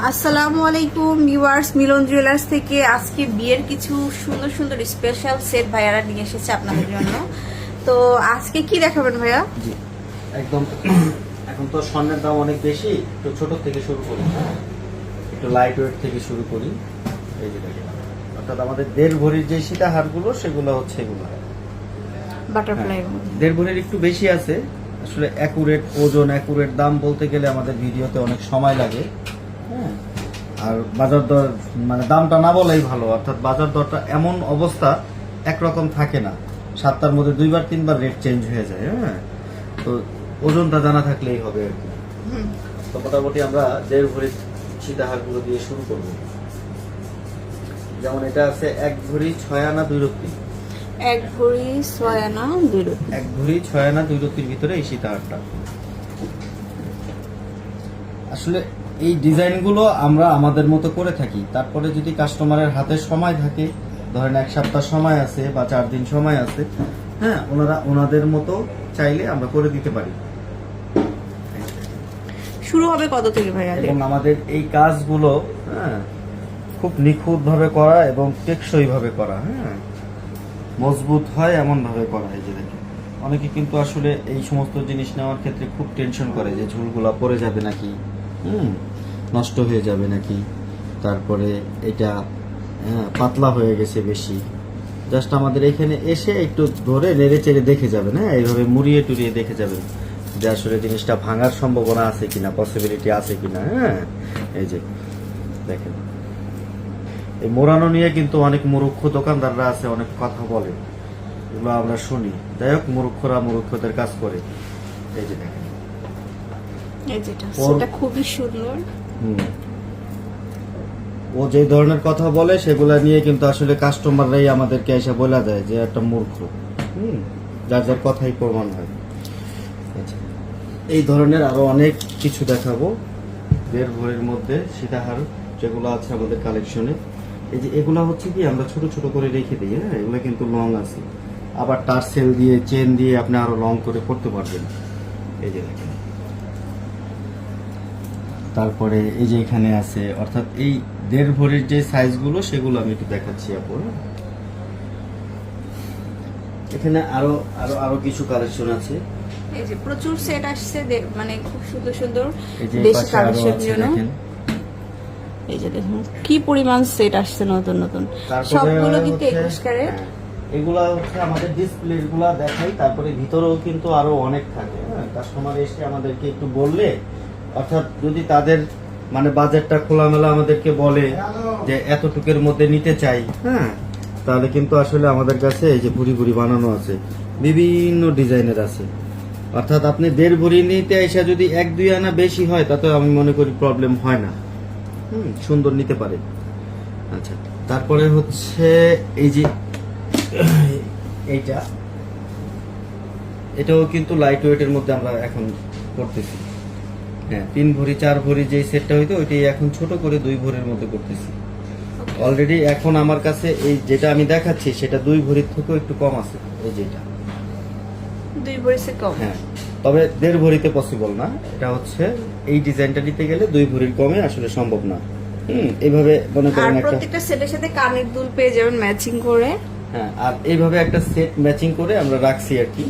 আসসালামু আলাইকুম ভিউয়ার্স মিলন জুয়েলার্স থেকে আজকে বিয়ের কিছু সুন্দর সুন্দর স্পেশাল সেট ভাইয়ারা নিয়ে এসেছে আপনাদের জন্য। তো আজকে কি দেখাবেন ভাইয়া? একদম এখন তো স্বর্ণের দাম অনেক বেশি তো ছোট থেকে শুরু করি? একটু লাইট ওয়েট থেকে শুরু করি। এই যে দেখেন অর্থাৎ আমাদের দেড় ভরির যে সীতাহারগুলো সেগুলো হচ্ছে এগুলো। বাটারফ্লাই দেড় ভরির একটু বেশি আছে। আসলে অ্যাকুরেট ওজন অ্যাকুরেট দাম বলতে গেলে আমাদের ভিডিওতে অনেক সময় লাগে। হ্যাঁ আর বাজার দর মানে দামটা না বলাই ভালো অর্থাৎ বাজার দরটা এমন অবস্থা একরকম থাকে না। সাতটার মধ্যে দুইবার তিনবার রেট চেঞ্জ হয়ে যায় হ্যাঁ? তো ওজনটা জানা থাকলেই হবে আর কি। তো মোটামুটি আমরা দেড় ভরি সীতাহারগুলো দিয়ে শুরু করব। যেমন এটা আছে এক ভরি ছয় আনা দুই রত্তি এক ভরি ছয় আনা দুই রুটি এক ভরি ছয় আনা দুই রত্তির ভিতরে এই সীতাহারটা আসলে এই ডিজাইনগুলো আমরা আমাদের মতো করে থাকি। তারপরে যদি কাস্টমারের হাতে সময় থাকে ধরেন এক সপ্তাহ সময় আছে বা চার দিন সময় আছে হ্যাঁ ওনারা ওনাদের মতো চাইলে আমরা করে দিতে পারি। শুরু হবে কত থেকে ভাইয়া এবং আমাদের এই কাজগুলো হ্যাঁ খুব নিখুঁতভাবে করা এবং টেকসই ভাবে করা হ্যাঁ মজবুত হয় এমন ভাবে করা এই যে দেখেন। অনেকে কিন্তু আসলে এই সমস্ত জিনিস নেওয়ার ক্ষেত্রে খুব টেনশন করে যে ঝুলগুলা পড়ে যাবে নাকি হুম নষ্ট হয়ে যাবে নাকি? তারপরে এটা হ্যাঁ, পাতলা হয়ে গেছে বেশি। জাস্ট আমাদের এখানে এসে একটু ধরে নেড়ে চেড়ে দেখে যাবেন হ্যাঁ? এইভাবে মুড়িয়ে টুরিয়ে দেখে যাবেন যে আসলে জিনিসটা ভাঙার সম্ভাবনা আছে কিনা পসিবিলিটি আছে কিনা হ্যাঁ? এই যে দেখেন। এই মোড়ানো নিয়ে কিন্তু অনেক মুরুক্ষ দোকানদাররা আছে অনেক কথা বলে। এগুলো আমরা শুনি। যাই হোক মুরুক্ষরা মুরুক্ষদের কাজ করে। এই যে দেখেন। খুবই সুন্দর। ও যে ধরনের কথা বলে, সেগুলা নিয়ে কিন্তু আসলে কাস্টমাররাই আমাদেরকে এসে বলা যায় যে একটা মূর্খ। যার যার কথাই প্রমাণ হয়। আচ্ছা। এই ধরনের আরও অনেক কিছু দেখাবো। দেড় ভরির মধ্যে সীতাহার যেগুলো আছে আমাদের কালেকশনে এই যে এগুলা হচ্ছে কি, আমরা ছোট ছোট করে রেখে দিই হ্যাঁ? এগুলো কিন্তু লং আছে। আবার টার্সেল দিয়ে চেন দিয়ে আপনি আরও লং করে করতে পারবেন। এই যে দেখেন। তারপরে এই যে এখানে আছে অর্থাৎ এই দেড় ভরির যে সাইজগুলো সেগুলো আমি একটু দেখাচ্ছি আপু। হ্যাঁ? এখানে আরও আরও আরও কিছু কালেকশন আছে। এই যে প্রচুর সেট আসছে মানে খুব সুন্দর সুন্দর এই যে দেশি পাশে আরও কালেকশন জন্য। এই যে দেখুন কি পরিমাণ সেট আসছে নতুন নতুন। সবগুলো কিন্তু একুশ ক্যারেট হ্যাঁ, এগুলা হচ্ছে আমাদের ডিসপ্লে গুলা দেখাই তারপরে ভিতরেও কিন্তু আরও অনেক থাকে হ্যাঁ। কাস্টমার এসে আমাদেরকে একটু বললে অর্থাৎ যদি তাদের মানে বাজেটটা খোলামেলা আমাদেরকে বলে যে এতটুকের মধ্যে নিতে চাই হ্যাঁ তাহলে কিন্তু আসলে আমাদের কাছে এই যে ভুড়ি ভুড়ি বানানো আছে, বিভিন্ন ডিজাইনের আছে। অর্থাৎ আপনি দেড় ভরি নিতে এসে যদি এক দুই আনা বেশি হয়, তাতে আমি মনে করি প্রবলেম হয় না। হুম, সুন্দর নিতে পারে। আচ্ছা তারপরে হচ্ছে এই যে এইটা, এটাও কিন্তু লাইট ওয়েটের মধ্যে আমরা এখন করতেছি। হ্যাঁ তিন ভরি চার ভরি যে সেটটা হইতো ওইটাই এখন ছোট করে দুই ভরির মধ্যে করতেছি। অলরেডি এখন আমার কাছে এই যেটা আমি দেখাচ্ছি সেটা দুই ভরির থেকেও একটু কম আছে এই যেটা। দুই ভরিসে কম। হ্যাঁ তবে দেড় ভরিতে পসিবল না। এটা হচ্ছে এই ডিজাইনটা নিতে গেলে দুই ভরির কমে আসলে সম্ভব না। হুম এইভাবে মনে করেন একটা প্রত্যেকটা সেটের সাথে কানের দুল পেয়ে যাবেন ম্যাচিং করে। হ্যাঁ আর এইভাবে একটা সেট ম্যাচিং করে আমরা রাখছি আর কি।